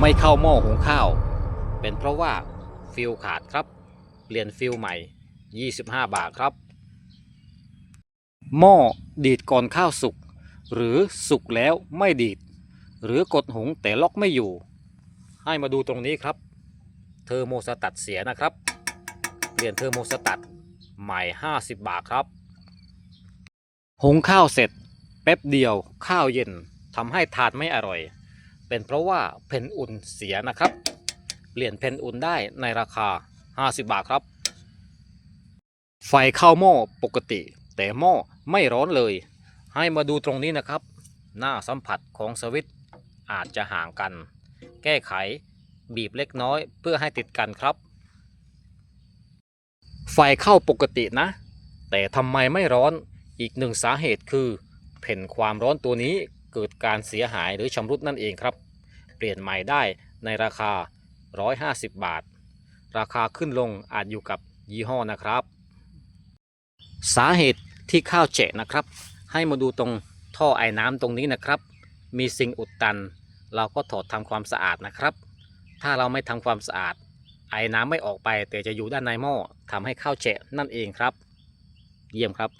ไม่เข้าหม้อหุงข้าว เป็นเพราะว่าฟิลขาดครับ เปลี่ยนฟิลใหม่ 25 บาทครับ หม้อดีดก่อนข้าวสุก หรือสุกแล้วไม่ดีด หรือกดหุงแต่ล็อกไม่อยู่ ให้มาดูตรงนี้ครับ เทอร์โมสตัตเสียนะครับ เปลี่ยนเทอร์โมสตัตใหม่ 50 บาทครับ หุงข้าวเสร็จแป๊บเดียวข้าวเย็นทำให้ทานไม่อร่อย เป็นเพราะว่าเพนอุ่นเสียนะครับ เปลี่ยนเพนอุ่นได้ในราคา 50 บาทครับ ไฟเข้าหม้อปกติ แต่หม้อไม่ร้อนเลย ให้มาดูตรงนี้นะครับ หน้าสัมผัสของสวิตช์อาจจะห่างกัน แก้ไขบีบเล็กน้อยเพื่อให้ติดกันครับ ไฟเข้าปกตินะ แต่ทำไมไม่ร้อนอีกหนึ่งสาเหตุคือแผ่นความร้อนตัวนี้ เกิดการเสียหายหรือชำรุดนั่นเองครับ เปลี่ยนใหม่ได้ในราคา 150 บาท ราคาขึ้นลงอาจอยู่กับยี่ห้อนะครับ สาเหตุที่ข้าวเจะนะครับ ให้มาดูตรงท่อไอ้น้ำตรงนี้นะครับ มีสิ่งอุดตัน เราก็ถอดทำความสะอาดนะครับ ถ้าเราไม่ทำความสะอาด ไอ้น้ำไม่ออกไปแต่จะอยู่ด้านในหม้อทำให้ข้าวเจะนั่นเองครับ เยี่ยมครับ